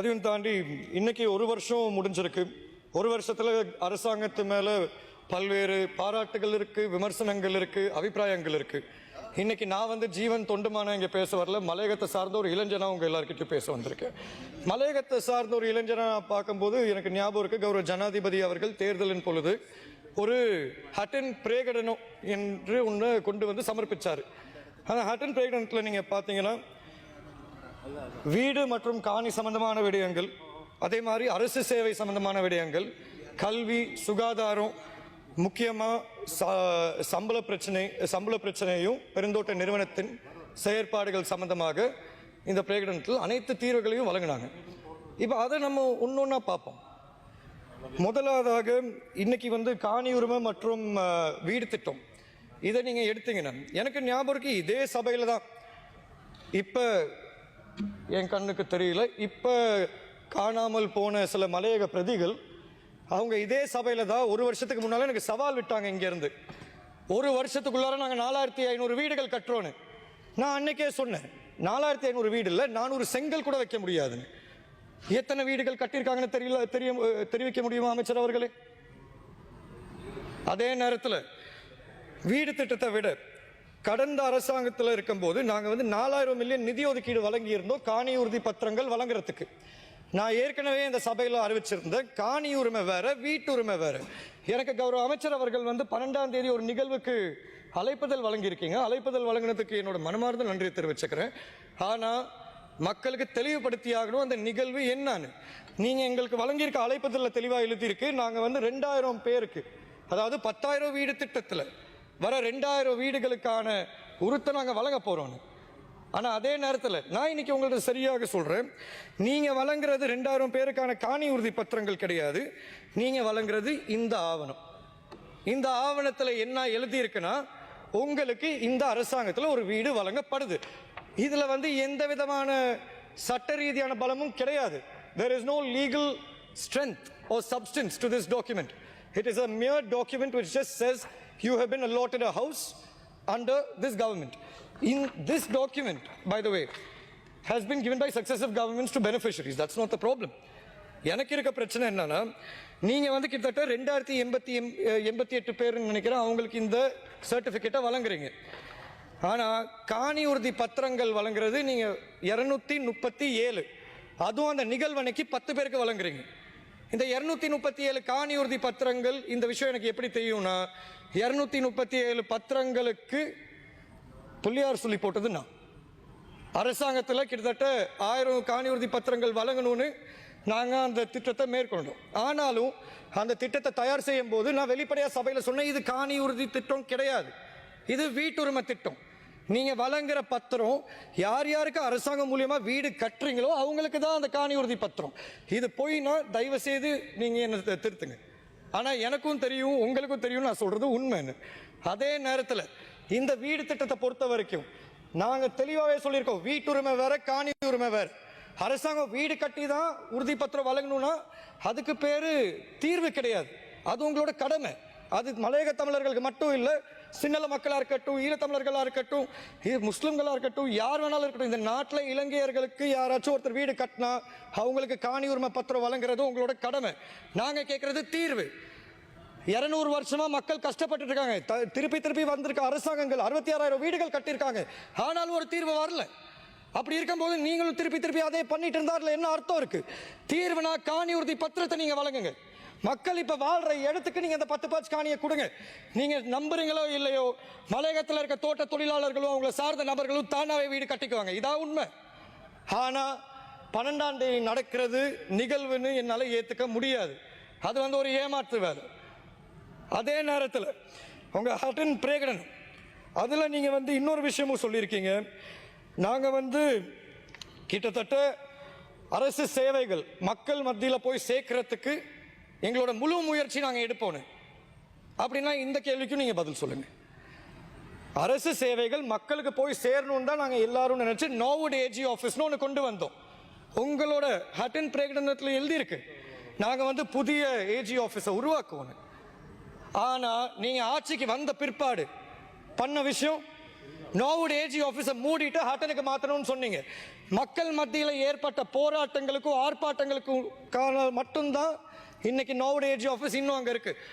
அதையும் தாண்டி இன்னைக்கு ஒரு வருஷம் முடிஞ்சிருக்கு. ஒரு வருஷத்தில் அரசாங்கத்து மேலே பல்வேறு பாராட்டுகள் இருக்குது விமர்சனங்கள் இருக்குது அபிப்பிராயங்கள் இருக்குது இன்னைக்கு நான் வந்து ஜீவன் தொண்டுமான இங்கே பேச வரல. மலையகத்தை சார்ந்த ஒரு இளைஞனாக உங்கள் எல்லார்கிட்டயும் பேச வந்திருக்கேன். மலையகத்தை சார்ந்த ஒரு இளைஞனாக பார்க்கும்போது எனக்கு ஞாபகம் இருக்குது கௌரவ ஜனாதிபதி அவர்கள் தேர்தலின் பொழுது ஒரு ஹட்டன் பிரேகடனம் என்று ஒன்று கொண்டு வந்து சமர்ப்பித்தார் அந்த ஹட்டன் பிரேகடனத்தில் நீங்கள் பார்த்தீங்கன்னா வீடு மற்றும் காணி சம்பந்தமான விடயங்கள் அதே மாதிரி அரசு சேவை சம்பந்தமான விடயங்கள் கல்வி சுகாதாரம் முக்கியமாக சம்பள பிரச்சனை சம்பள பிரச்சனையும் பெருந்தோட்ட நிறுவனத்தின் செயற்பாடுகள் சம்பந்தமாக இந்த பிரகடனத்தில் அனைத்து தீர்வுகளையும் வழங்கினாங்க. இப்போ அதை நம்ம ஒன்றொன்னா பார்ப்போம். முதலாவதாக இன்னைக்கு வந்து காணி உரிமை மற்றும் வீடு திட்டம். இதை நீங்கள் எடுத்தீங்கன்னா எனக்கு ஞாபகம் இருக்கு இதே சபையில் தான். இப்போ என் கண்ணுக்கு தெரியல. இப்போ காணாமல் போன சில மலையக பிரதிகள் அவங்க இதே சபையில் தான் ஒரு வருஷத்துக்கு முன்னால் எனக்கு சவால் விட்டாங்க இங்கேருந்து. ஒரு வருஷத்துக்குள்ளார நாங்கள் நாலாயிரத்தி ஐநூறு வீடுகள் கட்டுறோன்னு. நான் அன்னைக்கே சொன்னேன் நாலாயிரத்தி ஐநூறு வீடு இல்லை நானூறு செங்கல் கூட வைக்க முடியாதுன்னு. எத்தனை வீடுகள் கட்டியிருக்காங்கன்னு தெரியல தெரிய தெரிவிக்க முடியுமா அமைச்சர் அவர்களே? அதே நேரத்தில் வீடு திட்டத்தை விட கடந்த அரசாங்கத்தில் இருக்கும்போது நாங்கள் வந்து நாலாயிரம் மில்லியன் நிதி ஒதுக்கீடு வழங்கியிருந்தோம். காணி உறுதி பத்திரங்கள் வழங்குறதுக்கு. நான் ஏற்கனவே இந்த சபையில் அறிவிச்சிருந்தேன். காணி உரிமை வேற வீட்டு உரிமை வேற. எனக்கு கௌரவ அமைச்சர் அவர்கள் வந்து பன்னெண்டாம் தேதி ஒரு நிகழ்வுக்கு அழைப்புதல் வழங்கியிருக்கீங்க. அழைப்புதல் வழங்கினதுக்கு என்னோட மனமார்ந்த நன்றியை தெரிவிச்சுக்கிறேன். ஆனால் மக்களுக்கு தெளிவுபடுத்தியாகணும் அந்த நிகழ்வு என்னன்னு. நீங்கள் எங்களுக்கு வழங்கியிருக்க அழைப்புதலில் தெளிவாக எழுதியிருக்கு. நாங்கள் வந்து ரெண்டாயிரம் பேருக்கு அதாவது பத்தாயிரம் வீடு திட்டத்தில் வர ரெண்டாயிரம் வீடுகளுக்கான உருத்தை நாங்கள் வழங்க போகிறோன்னு ஆனால் அதே நேரத்தில் நான் இன்னைக்கு உங்கள்ட்ட சரியாக சொல்கிறேன் நீங்கள் வழங்குறது ரெண்டாயிரம் பேருக்கான காணி உறுதி பத்திரங்கள் கிடையாது. நீங்கள் வழங்குறது இந்த ஆவணம். இந்த ஆவணத்தில் என்ன எழுதியிருக்குன்னா உங்களுக்கு இந்த அரசாங்கத்தில் ஒரு வீடு வழங்கப்படுது. இதில் வந்து எந்த விதமான சட்ட ரீதியான பலமும் கிடையாது. There is no legal strength or substance to this document it is a mere document which just says you have been allotted a house under this government. In this document by the way has been given by successive governments to beneficiaries. That's not the problem. எனக்கு இருக்க பிரச்சனை என்னன்னா நீங்க வந்து கிட்டத்தட்ட ரெண்டாயிரத்தி எண்பத்தி எண்பத்தி எட்டு பேர்னு நினைக்கிறேன் அவங்களுக்கு இந்த சர்டிபிகேட்டை வழங்குறீங்க. ஆனா காணி உறுதி பத்திரங்கள் வழங்குறது நீங்க இருநூத்தி முப்பத்தி ஏழு. அதுவும் அந்த நிகழ்வனைக்கு பத்து பேருக்கு வழங்குறீங்க. இந்த இருநூத்தி முப்பத்தி ஏழு காணி உறுதி பத்திரங்கள் இந்த விஷயம் எனக்கு எப்படி தெரியும்னா இருநூத்தி முப்பத்தி ஏழு பத்திரங்களுக்கு புள்ளியார் சொல்லி போட்டது நான். அரசாங்கத்தில் கிட்டத்தட்ட ஆயிரம் காணி உறுதி பத்திரங்கள் வழங்கணும்னு நாங்கள் அந்த திட்டத்தை மேற்கொண்டோம். ஆனாலும் அந்த திட்டத்தை தயார் செய்யும் போது நான் வெளிப்படையாக சபையில் சொன்னேன் இது காணி உறுதி திட்டம் கிடையாது. இது வீட்டுரிமை திட்டம். நீங்கள் வழங்குற பத்திரம் யார் யாருக்கு அரசாங்கம் மூலியமாக வீடு கட்டுறீங்களோ அவங்களுக்கு தான் அந்த காணி உறுதி பத்திரம். இது போயினா தயவு செய்து நீங்கள் என்ன திருத்துங்க. ஆனால் எனக்கும் தெரியும் உங்களுக்கும் தெரியும் நான் சொல்கிறது உண்மைன்னு. அதே நேரத்தில் இந்த வீடு திட்டத்தை பொறுத்த வரைக்கும் நாங்கள் தெளிவாகவே சொல்லியிருக்கோம் வீட்டுரிமை வேற காணி உரிமை வேறு. அரசாங்கம் வீடு கட்டி தான் உறுதி பத்திரம் வழங்கணும்னா அதுக்கு பேர் தீர்வு கிடையாது. அது உங்களோட கடமை. அது மலையக தமிழர்களுக்கு மட்டும் இல்லை சின்னல மக்களாக இருக்கட்டும் ஈழத்தமிழர்களாக இருக்கட்டும் இது முஸ்லீம்களாக இருக்கட்டும் யார் வேணாலும் இருக்கட்டும் இந்த நாட்டில் இலங்கையர்களுக்கு யாராச்சும் ஒருத்தர் வீடு கட்டினா அவங்களுக்கு காணி உரிமை பத்திரம் வழங்குறது உங்களோட கடமை. நாங்கள் கேட்குறது தீர்வு. இரநூறு வருஷமா மக்கள் கஷ்டப்பட்டு இருக்காங்க. த- திருப்பி திருப்பி வந்திருக்க அரசாங்கங்கள் அறுபத்தி ஆறாயிரம் வீடுகள் கட்டியிருக்காங்க. ஆனாலும் ஒரு தீர்வு வரல. அப்படி இருக்கும்போது நீங்களும் திருப்பி திருப்பி அதே பண்ணிட்டு இருந்தார்ல என்ன அர்த்தம் இருக்கு? தீர்வுனா காணி உறுதி பத்திரத்தை நீங்க வழங்குங்க. மக்கள் இப்ப வாழ்ற இடத்துக்கு நீங்க அந்த பத்து பாச்சு காணியை கொடுங்க. நீங்க நம்புறீங்களோ இல்லையோ மலையகத்தில் இருக்க தோட்ட தொழிலாளர்களும் அவங்களை சார்ந்த நபர்களும் தானாவே வீடு கட்டிக்குவாங்க. இதான் உண்மை. ஆனா பன்னெண்டாம் தேதி நடக்கிறது நிகழ்வுன்னு என்னால் ஏற்றுக்க முடியாது. அது வந்து ஒரு ஏமாற்று வேலை அதே நேரத்தில் உங்க ஹட்டன் பிரேகடன் அதில் நீங்கள் வந்து இன்னொரு விஷயமும் சொல்லியிருக்கீங்க. நாங்கள் வந்து கிட்டத்தட்ட அரசு சேவைகள் மக்கள் மத்தியில் போய் சேர்க்கறதுக்கு எங்களோட முழு முயற்சி நாங்கள் எடுப்போன்னு அப்படின்னா இந்த கேள்விக்கும் நீங்கள் பதில் சொல்லுங்கள் அரசு சேவைகள் மக்களுக்கு போய் சேரணும் தான் நாங்கள் எல்லாரும் நினச்சி நோவுட் ஏஜி ஆஃபீஸ்னு ஒன்று கொண்டு வந்தோம். உங்களோட ஹட்டன் பிரேகடனத்தில் எழுதியிருக்கு. நாங்கள் வந்து புதிய ஏஜி ஆஃபீஸை உருவாக்குவோம் ஆனால் நீங்கள் ஆட்சிக்கு வந்த பிற்பாடு பண்ண விஷயம் நோவுட் ஏஜி ஆஃபீஸை மூடிட்டு ஹட்டனுக்கு மாற்றணும்னு சொன்னீங்க. மக்கள் மத்தியில் ஏற்பட்ட போராட்டங்களுக்கும் ஆர்ப்பாட்டங்களுக்கும் மட்டும்தான் இன்னைக்கு நோவுட் ஏஜி ஆஃபீஸ் இன்னும் அங்கே இருக்கு.